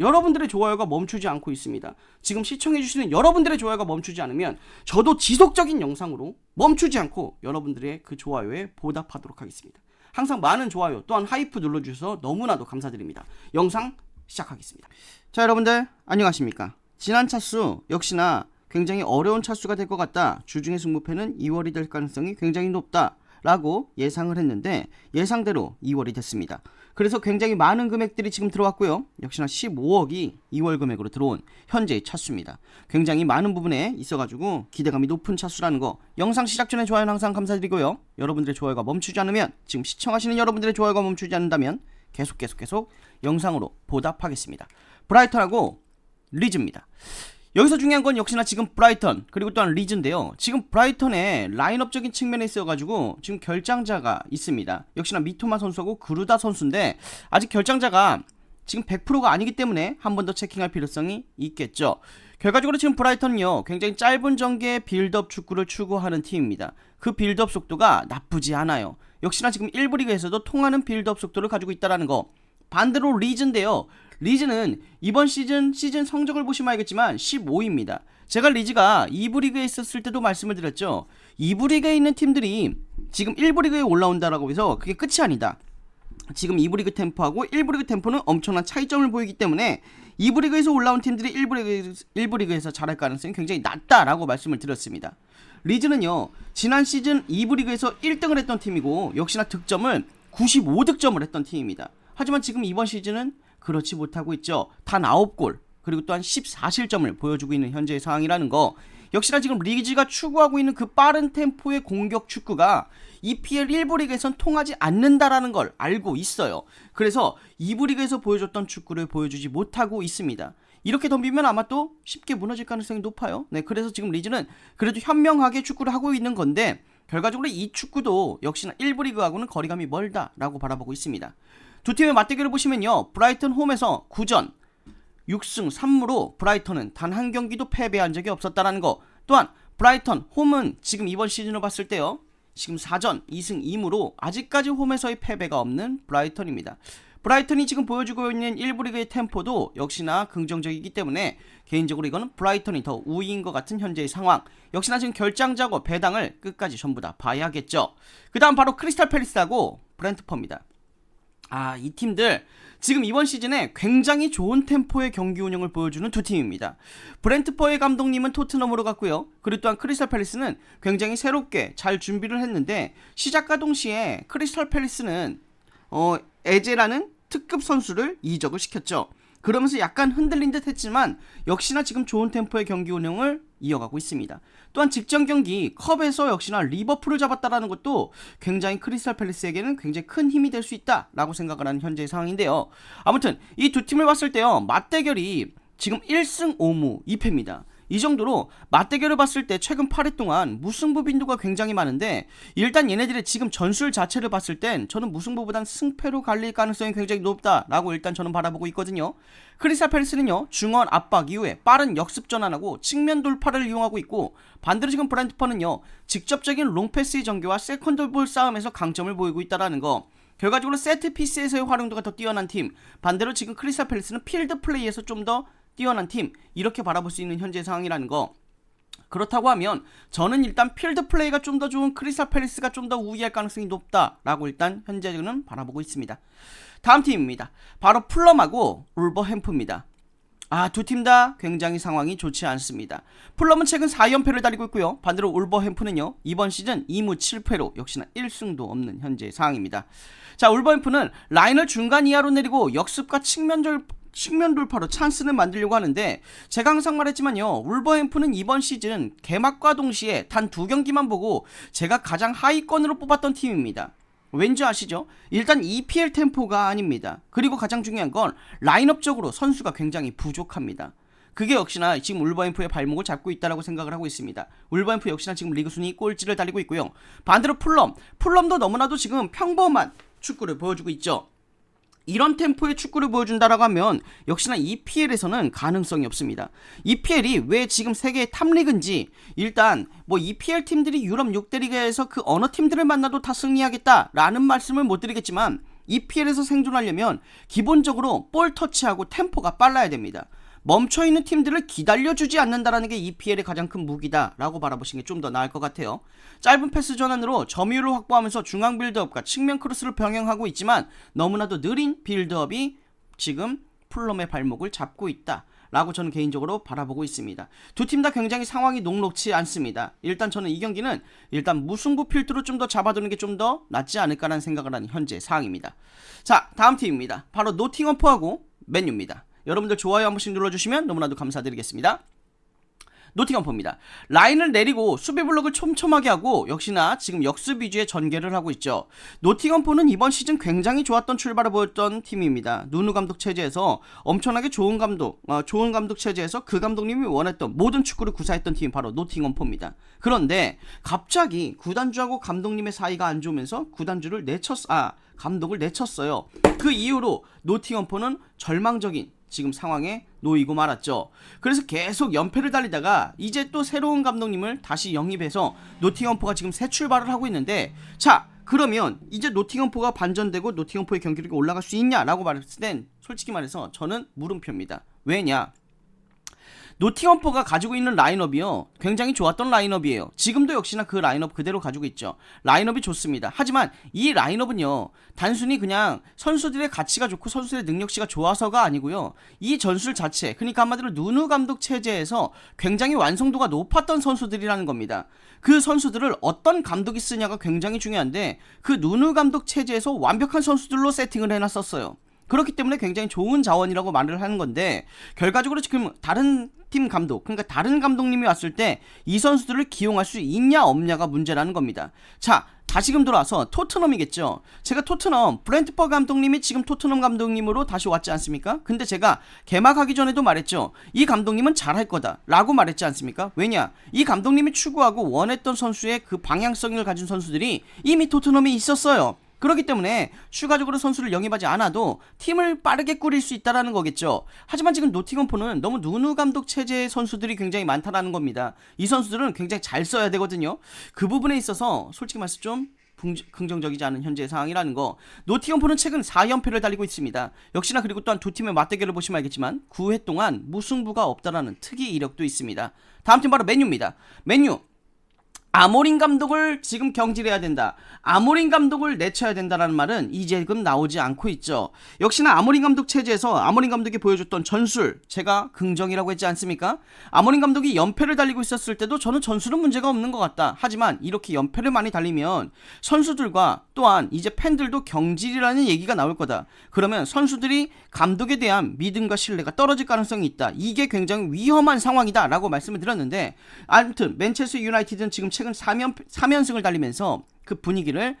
여러분들의 좋아요가 멈추지 않고 있습니다. 지금 시청해주시는 여러분들의 좋아요가 멈추지 않으면 저도 지속적인 영상으로 멈추지 않고 여러분들의 그 좋아요에 보답하도록 하겠습니다. 항상 많은 좋아요 또한 하이프 눌러주셔서 너무나도 감사드립니다. 영상 시작하겠습니다. 자 여러분들 안녕하십니까? 지난 차수 역시나 굉장히 어려운 차수가 될 것 같다. 주중의 승부패는 2월이 될 가능성이 굉장히 높다. 라고 예상을 했는데 예상대로 2월이 됐습니다. 그래서 굉장히 많은 금액들이 지금 들어왔고요. 역시나 15억이 2월 금액으로 들어온 현재의 차수입니다. 굉장히 많은 부분에 있어가지고 기대감이 높은 차수라는 거 영상 시작 전에 좋아요는 항상 감사드리고요. 여러분들의 좋아요가 멈추지 않으면 지금 시청하시는 여러분들의 좋아요가 멈추지 않는다면 계속 계속 계속 영상으로 보답하겠습니다. 브라이턴하고 리즈입니다. 여기서 중요한 건 역시나 지금 브라이턴 그리고 또한 리즈인데요. 지금 브라이턴의 라인업적인 측면에 있어가지고 지금 결장자가 있습니다. 역시나 미토마 선수하고 그루다 선수인데 아직 결장자가 지금 100%가 아니기 때문에 한 번 더 체킹할 필요성이 있겠죠. 결과적으로 지금 브라이턴은요 굉장히 짧은 전개의 빌드업 축구를 추구하는 팀입니다. 그 빌드업 속도가 나쁘지 않아요. 역시나 지금 1부 리그에서도 통하는 빌드업 속도를 가지고 있다라는 거. 반대로 리즈인데요. 리즈는 이번 시즌 시즌 성적을 보시면 알겠지만 15위입니다. 제가 리즈가 2부 리그에 있었을 때도 말씀을 드렸죠. 2부 리그에 있는 팀들이 지금 1부 리그에 올라온다라고 해서 그게 끝이 아니다. 지금 2부 리그 템포하고 1부 리그 템포는 엄청난 차이점을 보이기 때문에 2부 리그에서 올라온 팀들이 1부, 리그, 1부 리그에서 잘할 가능성이 굉장히 낮다라고 말씀을 드렸습니다. 리즈는요, 지난 시즌 2부 리그에서 1등을 했던 팀이고, 역시나 득점을 95득점을 했던 팀입니다. 하지만 지금 이번 시즌은 그렇지 못하고 있죠. 단 9골, 그리고 또한 14실점을 보여주고 있는 현재의 상황이라는 거. 역시나 지금 리즈가 추구하고 있는 그 빠른 템포의 공격 축구가 EPL 1부 리그에선 통하지 않는다라는 걸 알고 있어요. 그래서 2부 리그에서 보여줬던 축구를 보여주지 못하고 있습니다. 이렇게 덤비면 아마 또 쉽게 무너질 가능성이 높아요. 네, 그래서 지금 리즈는 그래도 현명하게 축구를 하고 있는 건데 결과적으로 이 축구도 역시나 1부 리그하고는 거리감이 멀다라고 바라보고 있습니다. 두 팀의 맞대결을 보시면요. 브라이튼 홈에서 9전 6승 3무로 브라이턴은 단 한 경기도 패배한 적이 없었다라는 거. 또한 브라이턴 홈은 지금 이번 시즌을 봤을 때요. 지금 4전 2승 2무로 아직까지 홈에서의 패배가 없는 브라이턴입니다. 브라이턴이 지금 보여주고 있는 1부 리그의 템포도 역시나 긍정적이기 때문에 개인적으로 이거는 브라이턴이 더 우위인 것 같은 현재의 상황. 역시나 지금 결장자고 배당을 끝까지 전부 다 봐야겠죠. 그 다음 바로 크리스탈 팰리스하고 브렌트퍼입니다. 아, 이 팀들 지금 이번 시즌에 굉장히 좋은 템포의 경기 운영을 보여주는 두 팀입니다. 브렌트 퍼의 감독님은 토트넘으로 갔고요. 그리고 또한 크리스탈 팰리스는 굉장히 새롭게 잘 준비를 했는데 시작과 동시에 크리스탈 팰리스는 어, 에제라는 특급 선수를 이적을 시켰죠. 그러면서 약간 흔들린 듯 했지만 역시나 지금 좋은 템포의 경기 운영을 이어가고 있습니다. 또한 직전 경기 컵에서 역시나 리버풀을 잡았다라는 것도 굉장히 크리스탈 팰리스에게는 굉장히 큰 힘이 될 수 있다라고 생각을 하는 현재의 상황인데요. 아무튼 이 두 팀을 봤을 때요. 맞대결이 지금 1승 5무 2패입니다. 이 정도로 맞대결을 봤을 때 최근 8회 동안 무승부 빈도가 굉장히 많은데 일단 얘네들의 지금 전술 자체를 봤을 땐 저는 무승부보단 승패로 갈릴 가능성이 굉장히 높다라고 일단 저는 바라보고 있거든요. 크리스탈 팰리스는요 중원 압박 이후에 빠른 역습 전환하고 측면 돌파를 이용하고 있고 반대로 지금 브랜트퍼는요 직접적인 롱패스의 전개와 세컨드볼 싸움에서 강점을 보이고 있다라는 거. 결과적으로 세트 피스에서의 활용도가 더 뛰어난 팀. 반대로 지금 크리스탈 팰리스는 필드 플레이에서 좀더 뛰어난 팀. 이렇게 바라볼 수 있는 현재 상황이라는 거. 그렇다고 하면 저는 일단 필드 플레이가 좀 더 좋은 크리스탈 팰리스가 좀 더 우위할 가능성이 높다라고 일단 현재는 바라보고 있습니다. 다음 팀입니다. 바로 풀럼하고 울버햄프입니다. 아, 두 팀 다 굉장히 상황이 좋지 않습니다. 풀럼은 최근 4연패를 달리고 있고요. 반대로 울버햄프는요. 이번 시즌 2무 7패로 역시나 1승도 없는 현재 상황입니다. 자, 울버햄프는 라인을 중간 이하로 내리고 역습과 측면절 측면 돌파로 찬스를 만들려고 하는데 제가 항상 말했지만요 울버햄프는 이번 시즌 개막과 동시에 단 두 경기만 보고 제가 가장 하위권으로 뽑았던 팀입니다. 왠지 아시죠? 일단 EPL 템포가 아닙니다. 그리고 가장 중요한 건 라인업적으로 선수가 굉장히 부족합니다. 그게 역시나 지금 울버햄프의 발목을 잡고 있다라고 생각을 하고 있습니다. 울버햄프 역시나 지금 리그 순위 꼴찌를 달리고 있고요. 반대로 풀럼, 풀럼도 너무나도 지금 평범한 축구를 보여주고 있죠. 이런 템포의 축구를 보여준다라고 하면 역시나 EPL에서는 가능성이 없습니다. EPL이 왜 지금 세계의 탑리그인지 일단 뭐 EPL 팀들이 유럽 6대 리그에서 그 어느 팀들을 만나도 다 승리하겠다라는 말씀을 못 드리겠지만 EPL에서 생존하려면 기본적으로 볼 터치하고 템포가 빨라야 됩니다. 멈춰 있는 팀들을 기다려주지 않는다라는 게 EPL의 가장 큰 무기다라고 바라보시는 게 좀 더 나을 것 같아요. 짧은 패스 전환으로 점유율을 확보하면서 중앙 빌드업과 측면 크로스를 병행하고 있지만 너무나도 느린 빌드업이 지금 풀럼의 발목을 잡고 있다. 라고 저는 개인적으로 바라보고 있습니다. 두 팀 다 굉장히 상황이 녹록치 않습니다. 일단 저는 이 경기는 일단 무승부 필두로 좀 더 잡아두는 게 좀 더 낫지 않을까라는 생각을 하는 현재 상황입니다. 자, 다음 팀입니다. 바로 노팅엄포하고 맨유입니다. 여러분들 좋아요 한 번씩 눌러주시면 너무나도 감사드리겠습니다. 노팅엄포입니다. 라인을 내리고 수비 블록을 촘촘하게 하고 역시나 지금 역습 위주의 전개를 하고 있죠. 노팅엄포는 이번 시즌 굉장히 좋았던 출발을 보였던 팀입니다. 누누 감독 체제에서 엄청나게 좋은 감독, 어, 좋은 감독 체제에서 그 감독님이 원했던 모든 축구를 구사했던 팀이 바로 노팅엄포입니다. 그런데 갑자기 구단주하고 감독님의 사이가 안 좋으면서 구단주를 내쳤, 아 감독을 내쳤어요. 그 이후로 노팅엄포는 절망적인 지금 상황에 놓이고 말았죠. 그래서 계속 연패를 달리다가 이제 또 새로운 감독님을 다시 영입해서 노팅엄포가 지금 새 출발을 하고 있는데 자 그러면 이제 노팅엄포가 반전되고 노팅엄포의 경기력이 올라갈 수 있냐라고 말했을 땐 솔직히 말해서 저는 물음표입니다. 왜냐? 노팅엄 포가 가지고 있는 라인업이요. 굉장히 좋았던 라인업이에요. 지금도 역시나 그 라인업 그대로 가지고 있죠. 라인업이 좋습니다. 하지만 이 라인업은요. 단순히 그냥 선수들의 가치가 좋고 선수들의 능력치가 좋아서가 아니고요. 이 전술 자체, 그러니까 한마디로 누누 감독 체제에서 굉장히 완성도가 높았던 선수들이라는 겁니다. 그 선수들을 어떤 감독이 쓰냐가 굉장히 중요한데 그 누누 감독 체제에서 완벽한 선수들로 세팅을 해놨었어요. 그렇기 때문에 굉장히 좋은 자원이라고 말을 하는 건데 결과적으로 지금 다른 팀 감독 그러니까 다른 감독님이 왔을 때 이 선수들을 기용할 수 있냐 없냐가 문제라는 겁니다. 자 다시금 돌아와서 토트넘이겠죠. 제가 토트넘 브렌트퍼 감독님이 지금 토트넘 감독님으로 다시 왔지 않습니까? 근데 제가 개막하기 전에도 말했죠. 이 감독님은 잘할 거다라고 말했지 않습니까? 왜냐 이 감독님이 추구하고 원했던 선수의 그 방향성을 가진 선수들이 이미 토트넘에 있었어요. 그렇기 때문에 추가적으로 선수를 영입하지 않아도 팀을 빠르게 꾸릴 수 있다라는 거겠죠. 하지만 지금 노팅엄포는 너무 누누 감독 체제의 선수들이 굉장히 많다라는 겁니다. 이 선수들은 굉장히 잘 써야 되거든요. 그 부분에 있어서 솔직히 말해서 좀 긍정적이지 않은 현재 상황이라는 거. 노팅엄포는 최근 4연패를 달리고 있습니다. 역시나 그리고 또한 두 팀의 맞대결을 보시면 알겠지만 9회 동안 무승부가 없다라는 특이 이력도 있습니다. 다음 팀 바로 맨유입니다. 맨유 아모린 감독을 지금 경질해야 된다. 아모린 감독을 내쳐야 된다라는 말은 이제금 나오지 않고 있죠. 역시나 아모린 감독 체제에서 아모린 감독이 보여줬던 전술 제가 긍정이라고 했지 않습니까? 아모린 감독이 연패를 달리고 있었을 때도 저는 전술은 문제가 없는 것 같다. 하지만 이렇게 연패를 많이 달리면 선수들과 또한 이제 팬들도 경질이라는 얘기가 나올 거다. 그러면 선수들이 감독에 대한 믿음과 신뢰가 떨어질 가능성이 있다. 이게 굉장히 위험한 상황이다라고 말씀을 드렸는데 아무튼 맨체스터 유나이티드는 지금 최근 3연, 3연승을 달리면서 그 분위기를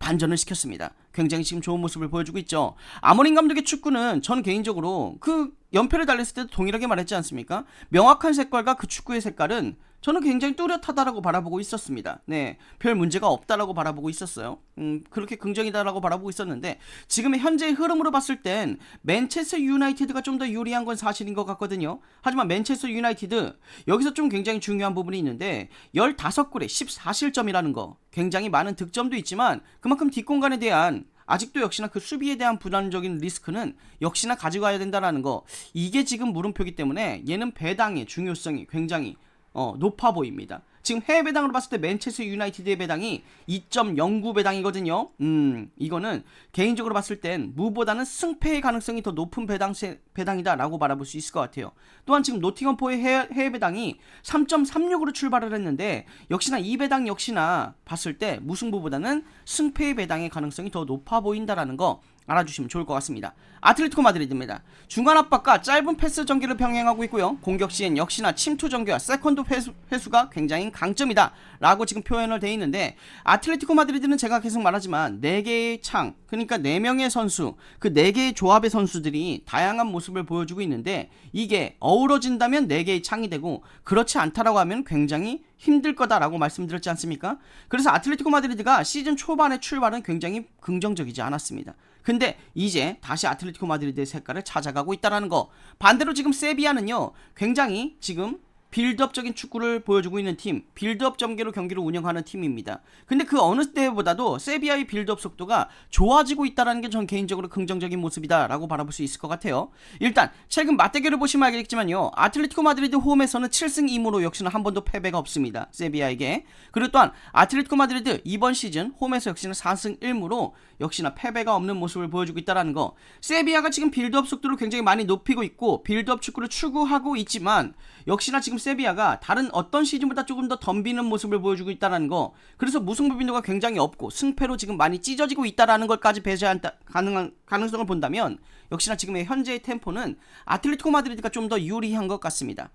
반전을 시켰습니다. 굉장히 지금 좋은 모습을 보여주고 있죠. 아모린 감독의 축구는 전 개인적으로 그 연패를 달렸을 때도 동일하게 말했지 않습니까? 명확한 색깔과 그 축구의 색깔은 저는 굉장히 뚜렷하다라고 바라보고 있었습니다. 네, 별 문제가 없다라고 바라보고 있었어요. 음, 그렇게 긍정이다라고 바라보고 있었는데 지금의 현재의 흐름으로 봤을 땐 맨체스터 유나이티드가 좀 더 유리한 건 사실인 것 같거든요. 하지만 맨체스터 유나이티드 여기서 좀 굉장히 중요한 부분이 있는데 15골에 14실점이라는 거 굉장히 많은 득점도 있지만 그만큼 뒷공간에 대한 아직도 역시나 그 수비에 대한 부담적인 리스크는 역시나 가져가야 된다라는 거 이게 지금 물음표기 때문에 얘는 배당의 중요성이 굉장히 어, 높아 보입니다. 지금 해외 배당으로 봤을 때 맨체스터 유나이티드의 배당이 2.09 배당이거든요. 음, 이거는 개인적으로 봤을 땐 무보다는 승패의 가능성이 더 높은 배당 배당이다라고 바라볼 수 있을 것 같아요. 또한 지금 노팅엄포의 해외, 해외 배당이 3.36으로 출발을 했는데 역시나 이 배당 역시나 봤을 때 무승부보다는 승패의 배당의 가능성이 더 높아 보인다라는 거 알아주시면 좋을 것 같습니다. 아틀레티코 마드리드입니다. 중간 압박과 짧은 패스 전개를 병행하고 있고요. 공격 시엔 역시나 침투 전개와 세컨드 회수, 가 굉장히 강점이다 라고 지금 표현을 돼 있는데 아틀레티코 마드리드는 제가 계속 말하지만 4개의 창 그러니까 4명의 선수 그 4개의 조합의 선수들이 다양한 모습을 보여주고 있는데 이게 어우러진다면 4개의 창이 되고 그렇지 않다라고 하면 굉장히 힘들 거다라고 말씀드렸지 않습니까? 그래서 아틀레티코 마드리드가 시즌 초반의 출발은 굉장히 긍정적이지 않았습니다. 근데 이제 다시 아틀레티코 마드리드의 색깔을 찾아가고 있다라는 거. 반대로 지금 세비야는요. 굉장히 지금 빌드업적인 축구를 보여주고 있는 팀, 빌드업 전개로 경기를 운영하는 팀입니다. 근데 그 어느 때보다도 세비야의 빌드업 속도가 좋아지고 있다는 게 전 개인적으로 긍정적인 모습이다라고 바라볼 수 있을 것 같아요. 일단 최근 맞대결을 보시면 알겠지만요. 아틀레티코 마드리드 홈에서는 7승 2무로 역시나 한 번도 패배가 없습니다. 세비야에게. 그리고 또한 아틀레티코 마드리드 이번 시즌 홈에서 역시나 4승 1무로 역시나 패배가 없는 모습을 보여주고 있다는 거. 세비야가 지금 빌드업 속도를 굉장히 많이 높이고 있고 빌드업 축구를 추구하고 있지만 역시나 지금 세비야가 다른 어떤 시즌보다 조금 더 덤비는 모습을 보여주고 있다는 거. 그래서 무승부 빈도가 굉장히 없고 승패로 지금 많이 찢어지고 있다라는 걸까지 배제한 가능한 가능성을 본다면 역시나 지금의 현재의 템포는 아틀레티코 마드리드가 좀 더 유리한 것 같습니다.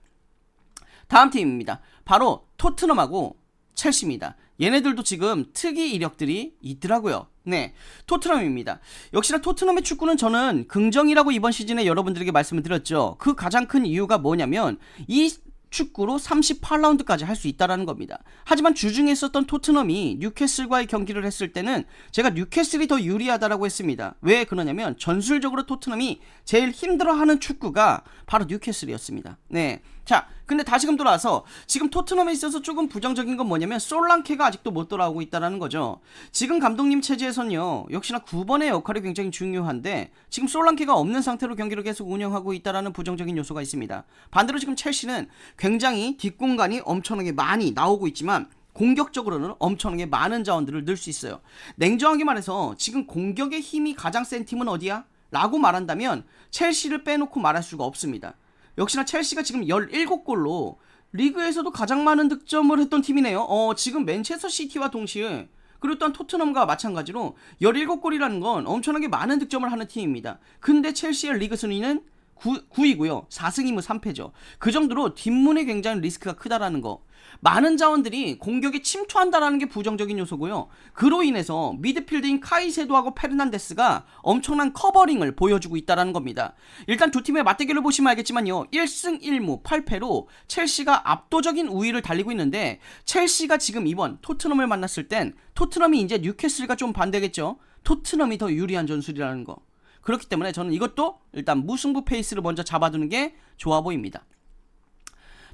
다음 팀입니다. 바로 토트넘하고 첼시입니다. 얘네들도 지금 특이 이력들이 있더라고요. 네, 토트넘입니다. 역시나 토트넘의 축구는 저는 긍정이라고 이번 시즌에 여러분들에게 말씀을 드렸죠. 그 가장 큰 이유가 뭐냐면 이 축구로 38라운드까지 할 수 있다라는 겁니다. 하지만 주중에 있었던 토트넘이 뉴캐슬과의 경기를 했을 때는 제가 뉴캐슬이 더 유리하다라고 했습니다. 왜 그러냐면 전술적으로 토트넘이 제일 힘들어하는 축구가 바로 뉴캐슬이었습니다. 네. 자, 근데 다시금 돌아와서 지금 토트넘에 있어서 조금 부정적인 건 뭐냐면 솔랑케가 아직도 못 돌아오고 있다라는 거죠. 지금 감독님 체제에선요. 역시나 9번의 역할이 굉장히 중요한데 지금 솔랑케가 없는 상태로 경기를 계속 운영하고 있다라는 부정적인 요소가 있습니다. 반대로 지금 첼시는 굉장히 뒷공간이 엄청나게 많이 나오고 있지만 공격적으로는 엄청나게 많은 자원들을 넣을 수 있어요. 냉정하게 말해서 지금 공격의 힘이 가장 센 팀은 어디야? 라고 말한다면 첼시를 빼놓고 말할 수가 없습니다. 역시나 첼시가 지금 17골로 리그에서도 가장 많은 득점을 했던 팀이네요. 어, 지금 맨체스터 시티와 동시에 그리고 또한 토트넘과 마찬가지로 17골이라는 건 엄청나게 많은 득점을 하는 팀입니다. 근데 첼시의 리그 순위는 9, 9위고요. 4승 2무 3패죠. 그 정도로 뒷문에 굉장히 리스크가 크다라는 거. 많은 자원들이 공격에 침투한다라는 게 부정적인 요소고요. 그로 인해서 미드필드인 카이세도하고 페르난데스가 엄청난 커버링을 보여주고 있다는 겁니다. 일단 두 팀의 맞대결을 보시면 알겠지만요. 1승 1무 8패로 첼시가 압도적인 우위를 달리고 있는데 첼시가 지금 이번 토트넘을 만났을 땐 토트넘이 이제 뉴캐슬과 좀 반대겠죠. 토트넘이 더 유리한 전술이라는 거. 그렇기 때문에 저는 이것도 일단 무승부 페이스를 먼저 잡아두는 게 좋아 보입니다.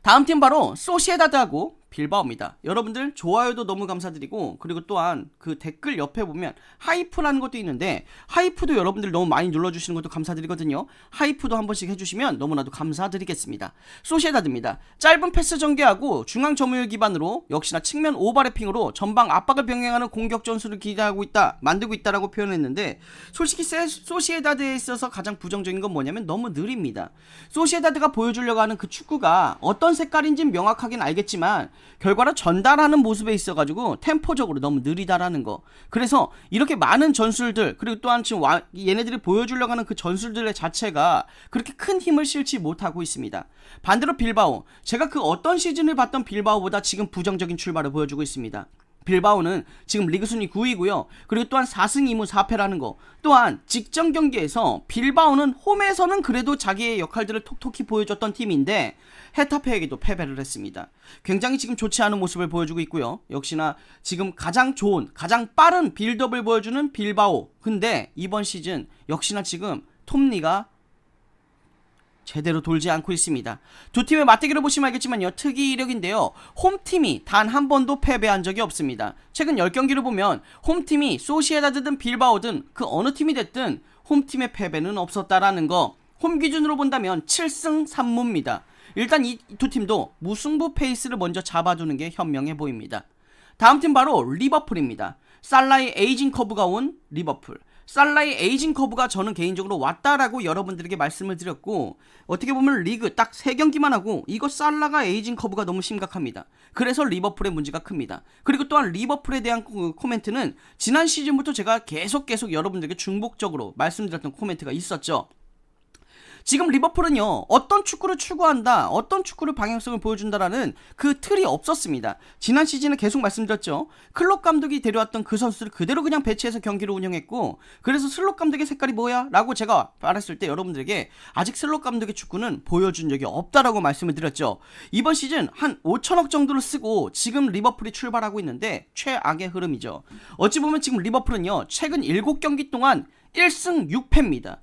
다음 팀 바로 소시에다드하고 빌바오입니다. 여러분들 좋아요도 너무 감사드리고 그리고 또한 그 댓글 옆에 보면 하이프라는 것도 있는데 하이프도 여러분들 너무 많이 눌러주시는 것도 감사드리거든요. 하이프도 한 번씩 해주시면 너무나도 감사드리겠습니다. 소시에다드입니다. 짧은 패스 전개하고 중앙 점유율 기반으로 역시나 측면 오버래핑으로 전방 압박을 병행하는 공격 전술을 기대하고 있다 만들고 있다라고 표현했는데 솔직히 소시에다드에 있어서 가장 부정적인 건 뭐냐면 너무 느립니다. 소시에다드가 보여주려고 하는 그 축구가 어떤 색깔인지는 명확하긴 알겠지만 결과를 전달하는 모습에 있어가지고 템포적으로 너무 느리다라는 거. 그래서 이렇게 많은 전술들 그리고 또한 지금 와, 얘네들이 보여주려고 하는 그 전술들의 자체가 그렇게 큰 힘을 실지 못하고 있습니다. 반대로 빌바오. 제가 그 어떤 시즌을 봤던 빌바오보다 지금 부정적인 출발을 보여주고 있습니다. 빌바오는 지금 리그 순위 9위고요. 그리고 또한 4승 2무 4패라는 거. 또한 직전 경기에서 빌바오는 홈에서는 그래도 자기의 역할들을 톡톡히 보여줬던 팀인데 헤타페에게도 패배를 했습니다. 굉장히 지금 좋지 않은 모습을 보여주고 있고요. 역시나 지금 가장 좋은, 가장 빠른 빌드업을 보여주는 빌바오. 근데 이번 시즌 역시나 지금 톱니가 제대로 돌지 않고 있습니다. 두 팀의 맞대결을 보시면 알겠지만요. 특이 이력인데요. 홈팀이 단 한 번도 패배한 적이 없습니다. 최근 10경기를 보면 홈팀이 소시에다드든 빌바오든 그 어느 팀이 됐든 홈팀의 패배는 없었다라는 거. 홈 기준으로 본다면 7승 3무입니다. 일단 이 두 팀도 무승부 페이스를 먼저 잡아두는 게 현명해 보입니다. 다음 팀 바로 리버풀입니다. 살라의 에이징 커브가 온 리버풀. 살라의 에이징 커브가 저는 개인적으로 왔다라고 여러분들에게 말씀을 드렸고 어떻게 보면 리그 딱 3경기만 하고 이거 살라가 에이징 커브가 너무 심각합니다. 그래서 리버풀의 문제가 큽니다. 그리고 또한 리버풀에 대한 코멘트는 지난 시즌부터 제가 계속 계속 여러분들에게 중복적으로 말씀드렸던 코멘트가 있었죠. 지금 리버풀은요 어떤 축구를 추구한다 어떤 축구를 방향성을 보여준다라는 그 틀이 없었습니다. 지난 시즌에 계속 말씀드렸죠. 클럽 감독이 데려왔던 그 선수를 그대로 그냥 배치해서 경기를 운영했고 그래서 슬롯 감독의 색깔이 뭐야? 라고 제가 말했을 때 여러분들에게 아직 슬롯 감독의 축구는 보여준 적이 없다라고 말씀을 드렸죠. 이번 시즌 한 5천억 정도를 쓰고 지금 리버풀이 출발하고 있는데 최악의 흐름이죠. 어찌 보면 지금 리버풀은요 최근 7경기 동안 1승 6패입니다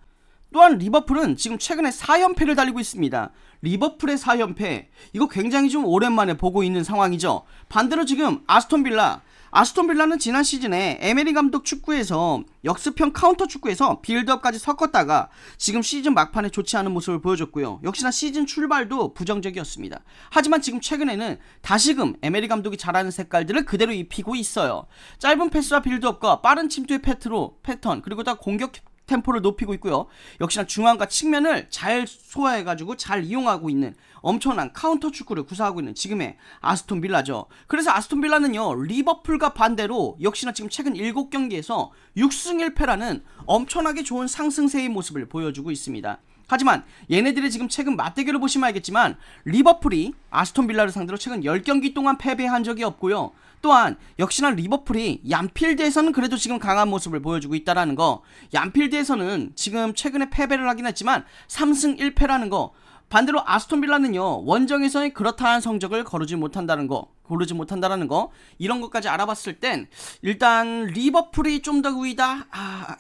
또한 리버풀은 지금 최근에 4연패를 달리고 있습니다. 리버풀의 4연패 이거 굉장히 좀 오랜만에 보고 있는 상황이죠. 반대로 지금 아스톤 빌라 아스톤 빌라는 지난 시즌에 에메리 감독 축구에서 역습형 카운터 축구에서 빌드업까지 섞었다가 지금 시즌 막판에 좋지 않은 모습을 보여줬고요. 역시나 시즌 출발도 부정적이었습니다. 하지만 지금 최근에는 다시금 에메리 감독이 잘하는 색깔들을 그대로 입히고 있어요. 짧은 패스와 빌드업과 빠른 침투의 패트로 패턴 그리고 다 공격 템포를 높이고 있고요. 역시나 중앙과 측면을 잘 소화해가지고 잘 이용하고 있는 엄청난 카운터 축구를 구사하고 있는 지금의 아스톤 빌라죠. 그래서 아스톤 빌라는요, 리버풀과 반대로 역시나 지금 최근 7경기에서 6승 1패라는 엄청나게 좋은 상승세의 모습을 보여주고 있습니다. 하지만 얘네들의 지금 최근 맞대결을 보시면 알겠지만 리버풀이 아스톤 빌라를 상대로 최근 10경기 동안 패배한 적이 없고요. 또한 역시나 리버풀이 얀필드에서는 그래도 지금 강한 모습을 보여주고 있다라는 거. 얀필드에서는 지금 최근에 패배를 하긴 했지만 3승 1패라는 거. 반대로 아스톤 빌라는요 원정에서의 그렇다한 성적을 거르지 못한다는 거 고르지 못한다라는 거 이런 것까지 알아봤을 땐 일단 리버풀이 좀더 우위다 아...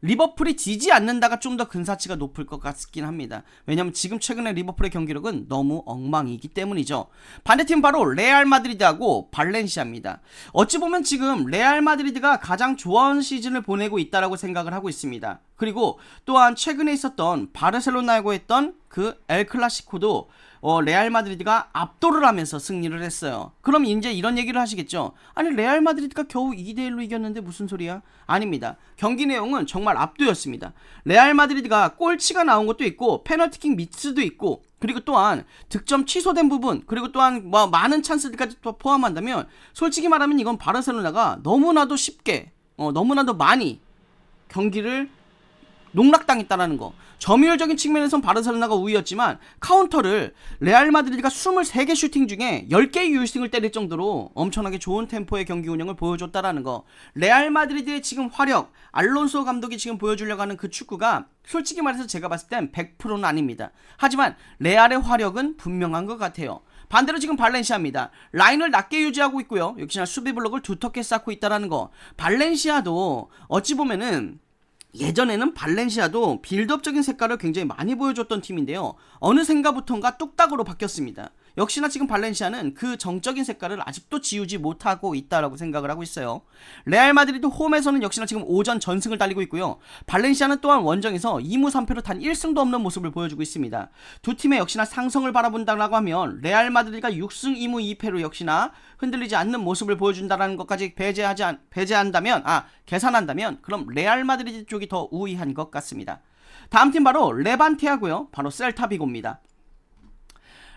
리버풀이 지지 않는다가 좀 더 근사치가 높을 것 같긴 합니다. 왜냐면 지금 최근에 리버풀의 경기력은 너무 엉망이기 때문이죠. 반대팀 바로 레알 마드리드하고 발렌시아입니다. 어찌 보면 지금 레알 마드리드가 가장 좋아하는 시즌을 보내고 있다라고 생각을 하고 있습니다. 그리고 또한 최근에 있었던 바르셀로나하고 했던 그 엘 클라시코도 어, 레알 마드리드가 압도를 하면서 승리를 했어요. 그럼 이제 이런 얘기를 하시겠죠. 아니 레알 마드리드가 겨우 2대 1로 이겼는데 무슨 소리야? 아닙니다. 경기 내용은 정말 압도였습니다. 레알 마드리드가 골치가 나온 것도 있고 페널티킥 미스도 있고 그리고 또한 득점 취소된 부분 그리고 또한 뭐 많은 찬스들까지 또 포함한다면 솔직히 말하면 이건 바르셀로나가 너무나도 쉽게 어, 너무나도 많이 경기를 농락당했다라는 거. 점유율적인 측면에선 바르셀로나가 우위였지만 카운터를 레알 마드리드가 23개 슈팅 중에 10개의 유효팅을 때릴 정도로 엄청나게 좋은 템포의 경기 운영을 보여줬다라는 거. 레알 마드리드의 지금 화력, 알론소 감독이 지금 보여주려고 하는 그 축구가 솔직히 말해서 제가 봤을 땐 100%는 아닙니다. 하지만 레알의 화력은 분명한 것 같아요. 반대로 지금 발렌시아입니다. 라인을 낮게 유지하고 있고요. 역시나 수비 블록을 두텁게 쌓고 있다라는 거. 발렌시아도 어찌 보면은 예전에는 발렌시아도 빌드업적인 색깔을 굉장히 많이 보여줬던 팀인데요. 어느샌가부턴가 뚝딱으로 바뀌었습니다. 역시나 지금 발렌시아는 그 정적인 색깔을 아직도 지우지 못하고 있다라고 생각을 하고 있어요. 레알 마드리드 홈에서는 역시나 지금 오전 전승을 달리고 있고요. 발렌시아는 또한 원정에서 2무 3패로 단 1승도 없는 모습을 보여주고 있습니다. 두 팀의 역시나 상성을 바라본다라고 하면 레알 마드리드가 6승 2무 2패로 역시나 흔들리지 않는 모습을 보여준다라는 것까지 배제하지 않, 배제한다면 아 계산한다면 그럼 레알 마드리드 쪽이 더 우위한 것 같습니다. 다음 팀 바로 레반테하고요. 바로 셀타비고입니다.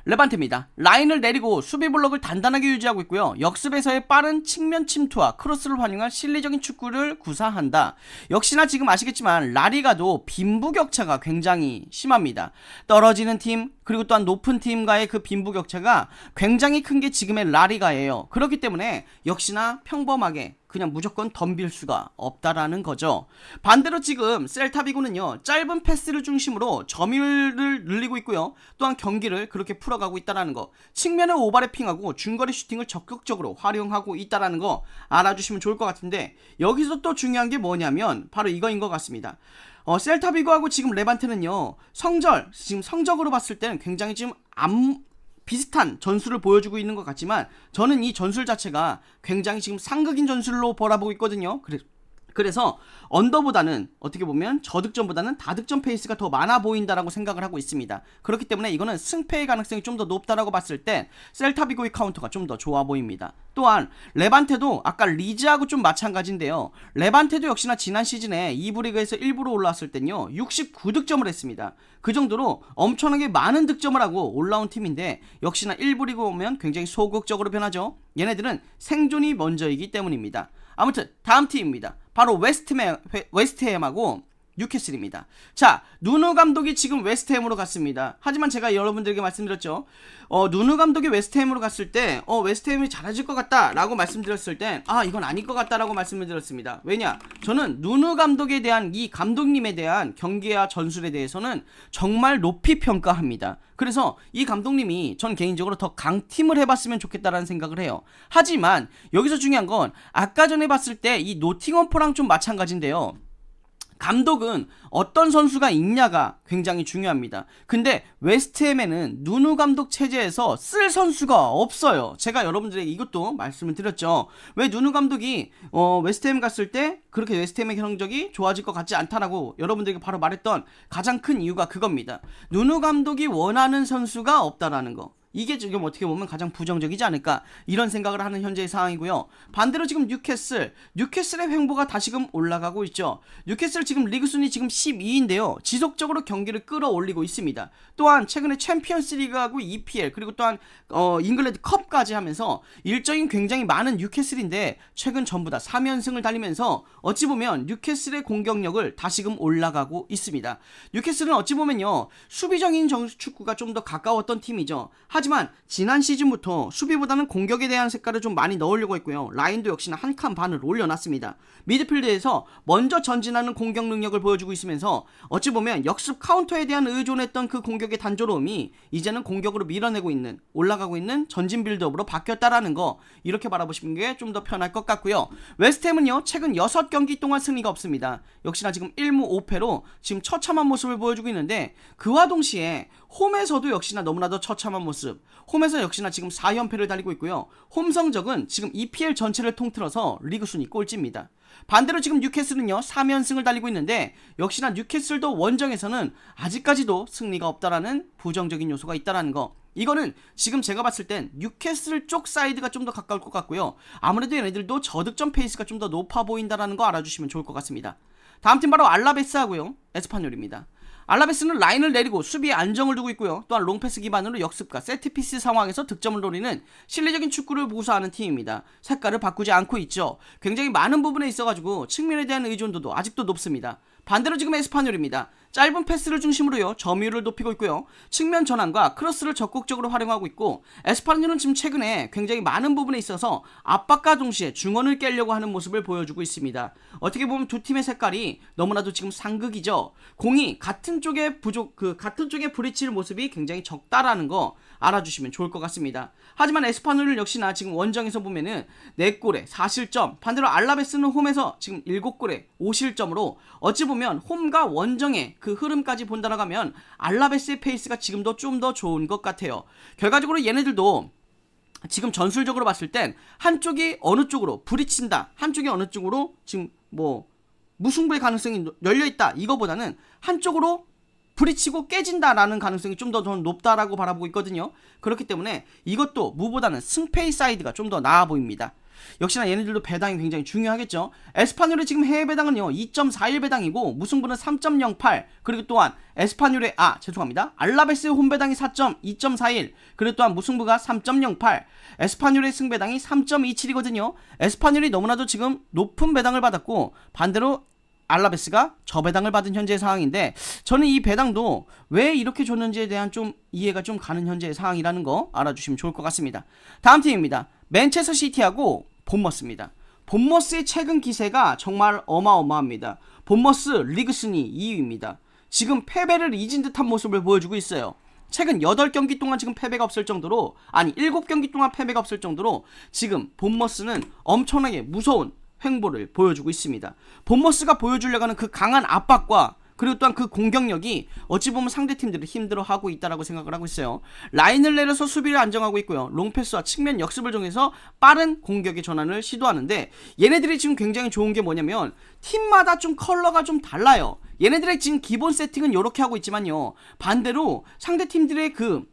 레반테입니다. 라인을 내리고 수비 블록을 단단하게 유지하고 있고요. 역습에서의 빠른 측면 침투와 크로스를 활용한 실리적인 축구를 구사한다. 역시나 지금 아시겠지만 라리가도 빈부격차가 굉장히 심합니다. 떨어지는 팀 그리고 또한 높은 팀과의 그 빈부격차가 굉장히 큰 게 지금의 라리가예요. 그렇기 때문에 역시나 평범하게 그냥 무조건 덤빌 수가 없다라는 거죠. 반대로 지금 셀타비고는요 짧은 패스를 중심으로 점유율을 늘리고 있고요. 또한 경기를 그렇게 풀어가고 있다라는 거. 측면을 오버래핑하고 중거리 슈팅을 적극적으로 활용하고 있다라는 거 알아주시면 좋을 것 같은데 여기서 또 중요한 게 뭐냐면 바로 이거인 것 같습니다. 어, 셀타비고하고 지금 레반테는요 성절 지금 성적으로 봤을 때는 굉장히 지금 암 비슷한 전술을 보여주고 있는 것 같지만 저는 이 전술 자체가 굉장히 지금 상극인 전술로 바라보고 있거든요. 그래, 그래서 언더보다는 어떻게 보면 저득점보다는 다득점 페이스가 더 많아 보인다라고 생각을 하고 있습니다. 그렇기 때문에 이거는 승패의 가능성이 좀 더 높다라고 봤을 때 셀타비고의 카운터가 좀 더 좋아 보입니다. 또한 레반테도 아까 리즈하고 좀 마찬가지인데요. 레반테도 역시나 지난 시즌에 2부 리그에서 1부로 올라왔을 땐요. 69득점을 했습니다. 그 정도로 엄청나게 많은 득점을 하고 올라온 팀인데 역시나 1부 리그 오면 굉장히 소극적으로 변하죠. 얘네들은 생존이 먼저이기 때문입니다. 아무튼 다음 팀입니다. 바로 웨스트햄, 웨스트햄하고 뉴캐슬입니다. 자, 누누 감독이 지금 웨스트햄으로 갔습니다. 하지만 제가 여러분들에게 말씀드렸죠. 어, 누누 감독이 웨스트햄으로 갔을 때, 어, 웨스트햄이 잘해질 것 같다라고 말씀드렸을 때, 아, 이건 아닐 것 같다라고 말씀을 드렸습니다. 왜냐? 저는 누누 감독에 대한 이 감독님에 대한 경기와 전술에 대해서는 정말 높이 평가합니다. 그래서 이 감독님이 전 개인적으로 더 강팀을 해봤으면 좋겠다라는 생각을 해요. 하지만 여기서 중요한 건 아까 전에 봤을 때 이 노팅엄 포랑 좀 마찬가지인데요. 감독은 어떤 선수가 있냐가 굉장히 중요합니다. 근데 웨스트햄에는 누누 감독 체제에서 쓸 선수가 없어요. 제가 여러분들에게 이것도 말씀을 드렸죠. 왜 누누 감독이 어, 웨스트햄 갔을 때 그렇게 웨스트햄의 성적이 좋아질 것 같지 않다라고 여러분들에게 바로 말했던 가장 큰 이유가 그겁니다. 누누 감독이 원하는 선수가 없다라는 거. 이게 지금 어떻게 보면 가장 부정적이지 않을까 이런 생각을 하는 현재의 상황이고요. 반대로 지금 뉴캐슬, 뉴캐슬의 횡보가 다시금 올라가고 있죠. 뉴캐슬 지금 리그 순위 지금 12인데요. 지속적으로 경기를 끌어올리고 있습니다. 또한 최근에 챔피언스 리그하고 EPL 그리고 또한 어, 잉글랜드 컵까지 하면서 일정이 굉장히 많은 뉴캐슬인데 최근 전부 다 3연승을 달리면서 어찌 보면 뉴캐슬의 공격력을 다시금 올라가고 있습니다. 뉴캐슬은 어찌 보면요 수비적인 정- 축구가 좀 더 가까웠던 팀이죠. 하지만 지난 시즌부터 수비보다는 공격에 대한 색깔을 좀 많이 넣으려고 했고요. 라인도 역시나 한 칸 반을 올려놨습니다. 미드필드에서 먼저 전진하는 공격 능력을 보여주고 있으면서 어찌 보면 역습 카운터에 대한 의존했던 그 공격의 단조로움이 이제는 공격으로 밀어내고 있는 올라가고 있는 전진 빌드업으로 바뀌었다라는 거 이렇게 바라보시는 게 좀 더 편할 것 같고요. 웨스트햄은요 최근 6경기 동안 승리가 없습니다. 역시나 지금 1무 5패로 지금 처참한 모습을 보여주고 있는데 그와 동시에 홈에서도 역시나 너무나도 처참한 모습. 홈에서 역시나 지금 4연패를 달리고 있고요. 홈 성적은 지금 EPL 전체를 통틀어서 리그 순위 꼴찌입니다. 반대로 지금 뉴캐슬은요 3연승을 달리고 있는데 역시나 뉴캐슬도 원정에서는 아직까지도 승리가 없다라는 부정적인 요소가 있다라는 거. 이거는 지금 제가 봤을 땐 뉴캐슬 쪽 사이드가 좀 더 가까울 것 같고요. 아무래도 얘네들도 저득점 페이스가 좀 더 높아 보인다라는 거 알아주시면 좋을 것 같습니다. 다음 팀 바로 알라베스하고요. 에스파뇰입니다. 알라베스는 라인을 내리고 수비에 안정을 두고 있고요. 또한 롱패스 기반으로 역습과 세트피스 상황에서 득점을 노리는 실리적인 축구를 보수하는 팀입니다. 색깔을 바꾸지 않고 있죠. 굉장히 많은 부분에 있어가지고 측면에 대한 의존도도 아직도 높습니다. 반대로 지금 에스파뇰입니다. 짧은 패스를 중심으로요. 점유율을 높이고 있고요. 측면 전환과 크로스를 적극적으로 활용하고 있고 에스파뇰은 지금 최근에 굉장히 많은 부분에 있어서 압박과 동시에 중원을 깨려고 하는 모습을 보여주고 있습니다. 어떻게 보면 두 팀의 색깔이 너무나도 지금 상극이죠. 공이 같은 쪽에 부족 그 같은 쪽에 부딪힐 모습이 굉장히 적다라는 거 알아주시면 좋을 것 같습니다. 하지만 에스파뇰을 역시나 지금 원정에서 보면은 4골에 4실점 반대로 알라베스는 홈에서 지금 7골에 5실점으로 어찌 보면 홈과 원정의 그 흐름까지 본다라고 하면 알라베스의 페이스가 지금도 좀 더 좋은 것 같아요. 결과적으로 얘네들도 지금 전술적으로 봤을 땐 한쪽이 어느 쪽으로 부딪힌다. 한쪽이 어느 쪽으로 지금 뭐 무승부의 가능성이 열려 있다. 이거보다는 한쪽으로 부딪히고 깨진다라는 가능성이 좀 더 높다라고 바라보고 있거든요. 그렇기 때문에 이것도 무보다는 승패의 사이드가 좀 더 나아 보입니다. 역시나 얘네들도 배당이 굉장히 중요하겠죠. 에스파뇰의 지금 해외 배당은요 2.41 배당이고 무승부는 3.08 그리고 또한 에스파뇰의 아 죄송합니다 알라베스의 홈 배당이 4.2.41 그리고 또한 무승부가 3.08 에스파뇰의 승 배당이 3.27이거든요. 에스파뇰이 너무나도 지금 높은 배당을 받았고 반대로 알라베스가 저배당을 받은 현재의 상황인데 저는 이 배당도 왜 이렇게 줬는지에 대한 좀 이해가 좀 가는 현재의 상황이라는 거 알아주시면 좋을 것 같습니다. 다음 팀입니다. 맨체스터 시티하고 본머스입니다. 본머스의 최근 기세가 정말 어마어마합니다. 본머스 리그 순위 2위입니다. 지금 패배를 잊은 듯한 모습을 보여주고 있어요. 최근 8경기 동안 지금 패배가 없을 정도로 아니 7경기 동안 패배가 없을 정도로 지금 본머스는 엄청나게 무서운 횡보를 보여주고 있습니다. 본머스가 보여주려고 하는 그 강한 압박과 그리고 또한 그 공격력이 어찌 보면 상대 팀들을 힘들어하고 있다라고 생각을 하고 있어요. 라인을 내려서 수비를 안정하고 있고요. 롱패스와 측면 역습을 통해서 빠른 공격의 전환을 시도하는데 얘네들이 지금 굉장히 좋은 게 뭐냐면 팀마다 좀 컬러가 좀 달라요. 얘네들의 지금 기본 세팅은 이렇게 하고 있지만요. 반대로 상대 팀들의 그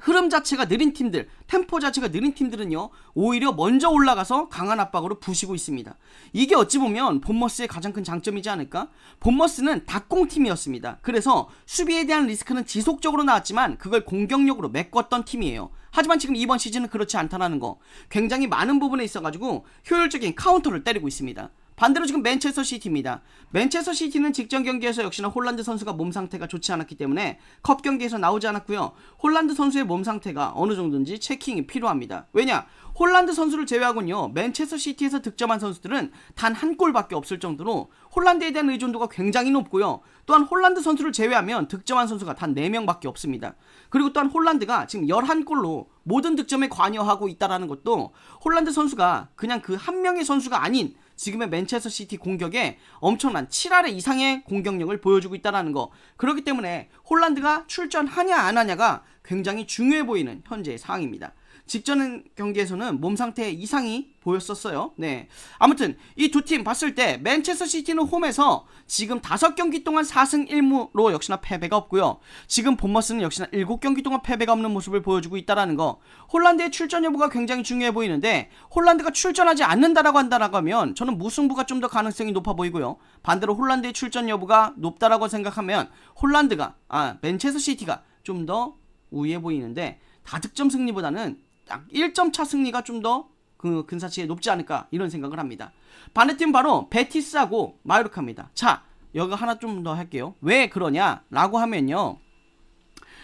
흐름 자체가 느린 팀들, 템포 자체가 느린 팀들은요, 오히려 먼저 올라가서 강한 압박으로 부시고 있습니다. 이게 어찌 보면 본머스의 가장 큰 장점이지 않을까? 본머스는 닭공팀이었습니다. 그래서 수비에 대한 리스크는 지속적으로 나왔지만 그걸 공격력으로 메꿨던 팀이에요. 하지만 지금 이번 시즌은 그렇지 않다라는 거. 굉장히 많은 부분에 있어가지고 효율적인 카운터를 때리고 있습니다. 반대로 지금 맨체스터 시티입니다. 맨체스터 시티는 직전 경기에서 역시나 홀란드 선수가 몸 상태가 좋지 않았기 때문에 컵 경기에서 나오지 않았고요. 홀란드 선수의 몸 상태가 어느 정도인지 체킹이 필요합니다. 왜냐? 홀란드 선수를 제외하고는요. 맨체스터 시티에서 득점한 선수들은 단 한 골밖에 없을 정도로 홀란드에 대한 의존도가 굉장히 높고요. 또한 홀란드 선수를 제외하면 득점한 선수가 단 4명밖에 없습니다. 그리고 또한 홀란드가 지금 11골로 모든 득점에 관여하고 있다라는 것도 홀란드 선수가 그냥 그 한 명의 선수가 아닌 지금의 맨체스터 시티 공격에 엄청난 7할의 이상의 공격력을 보여주고 있다라는 거. 그렇기 때문에 홀란드가 출전하냐 안 하냐가 굉장히 중요해 보이는 현재의 상황입니다. 직전 경기에서는 몸 상태 이상이 보였었어요. 네. 아무튼 이 두 팀 봤을 때 맨체스터 시티는 홈에서 지금 5경기 동안 4승 1무로 역시나 패배가 없고요. 지금 본머스는 역시나 7경기 동안 패배가 없는 모습을 보여주고 있다라는 거. 홀란드의 출전 여부가 굉장히 중요해 보이는데 홀란드가 출전하지 않는다라고 한다라고 하면 저는 무승부가 좀 더 가능성이 높아 보이고요. 반대로 홀란드의 출전 여부가 높다라고 생각하면 홀란드가 아 맨체스터 시티가 좀 더 우위해 보이는데 다득점 승리보다는 딱 1점 차 승리가 좀 더 그 근사치에 높지 않을까 이런 생각을 합니다. 반대팀 바로 베티스하고 마요르카입니다. 자, 여기 하나 좀 더 할게요. 왜 그러냐라고 하면요.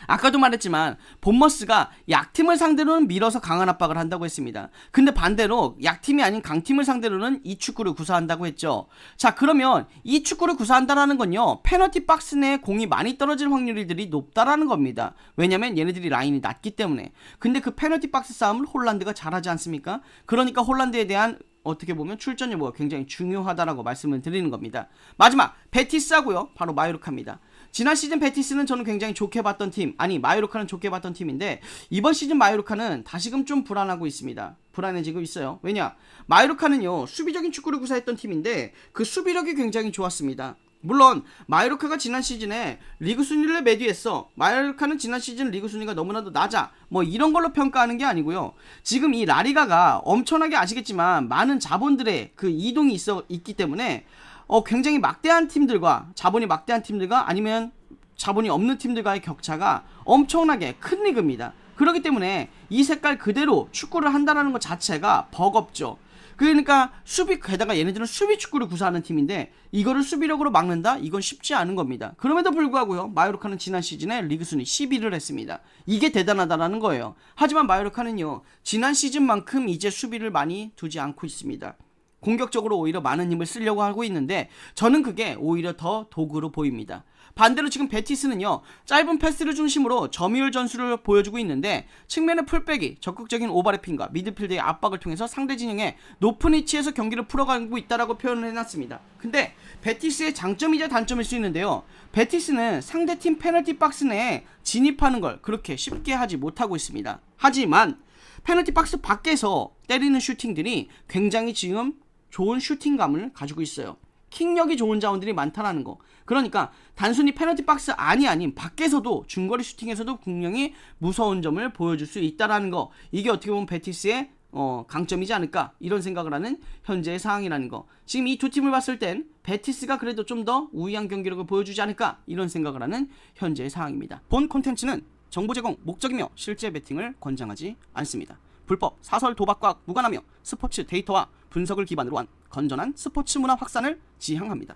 아까도 말했지만 본머스가 약팀을 상대로는 밀어서 강한 압박을 한다고 했습니다. 근데 반대로 약팀이 아닌 강팀을 상대로는 이 축구를 구사한다고 했죠. 자 그러면 이 축구를 구사한다라는 건요 페널티 박스 내에 공이 많이 떨어질 확률들이 높다라는 겁니다. 왜냐면 얘네들이 라인이 낮기 때문에. 근데 그 페널티 박스 싸움을 홀란드가 잘하지 않습니까? 그러니까 홀란드에 대한 어떻게 보면 출전 여부가 굉장히 중요하다라고 말씀을 드리는 겁니다. 마지막 베티스하고요. 바로 마요르카입니다. 지난 시즌 베티스는 저는 굉장히 좋게 봤던 팀, 아니 마요르카는 좋게 봤던 팀인데 이번 시즌 마요르카는 다시금 좀 불안하고 있습니다. 불안해지고 있어요. 왜냐? 마요르카는요 수비적인 축구를 구사했던 팀인데 그 수비력이 굉장히 좋았습니다. 물론 마요르카가 지난 시즌에 리그 순위를 매디했어. 마요르카는 지난 시즌 리그 순위가 너무나도 낮아. 뭐 이런 걸로 평가하는 게 아니고요. 지금 이 라리가가 엄청나게 아시겠지만 많은 자본들의 그 이동이 있어 있기 때문에 어 굉장히 막대한 팀들과 자본이 막대한 팀들과 아니면 자본이 없는 팀들과의 격차가 엄청나게 큰 리그입니다. 그렇기 때문에 이 색깔 그대로 축구를 한다는 것 자체가 버겁죠. 그러니까 수비 게다가 얘네들은 수비 축구를 구사하는 팀인데 이거를 수비력으로 막는다? 이건 쉽지 않은 겁니다. 그럼에도 불구하고요. 마요르카는 지난 시즌에 리그 순위 11위를 했습니다. 이게 대단하다라는 거예요. 하지만 마요르카는요. 지난 시즌만큼 이제 수비를 많이 두지 않고 있습니다. 공격적으로 오히려 많은 힘을 쓰려고 하고 있는데 저는 그게 오히려 더 도구로 보입니다. 반대로 지금 베티스는요 짧은 패스를 중심으로 점유율 전술을 보여주고 있는데 측면의 풀백이 적극적인 오버래핑과 미드필드의 압박을 통해서 상대 진영에 높은 위치에서 경기를 풀어가고 있다라고 표현을 해놨습니다. 근데 베티스의 장점이자 단점일 수 있는데요. 베티스는 상대팀 페널티 박스 내에 진입하는 걸 그렇게 쉽게 하지 못하고 있습니다. 하지만 페널티 박스 밖에서 때리는 슈팅들이 굉장히 지금 좋은 슈팅감을 가지고 있어요. 킥력이 좋은 자원들이 많다라는 거. 그러니까 단순히 페널티 박스 안이 아닌 밖에서도 중거리 슈팅에서도 분명히 무서운 점을 보여줄 수 있다라는 거. 이게 어떻게 보면 베티스의 어, 강점이지 않을까 이런 생각을 하는 현재의 상황이라는 거. 지금 이 두 팀을 봤을 땐 베티스가 그래도 좀 더 우위한 경기력을 보여주지 않을까 이런 생각을 하는 현재의 상황입니다. 본 콘텐츠는 정보 제공 목적이며 실제 베팅을 권장하지 않습니다. 불법 사설 도박과 무관하며 스포츠 데이터와 분석을 기반으로 한 건전한 스포츠 문화 확산을 지향합니다.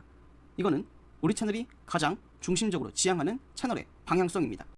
이거는 우리 채널이 가장 중심적으로 지향하는 채널의 방향성입니다.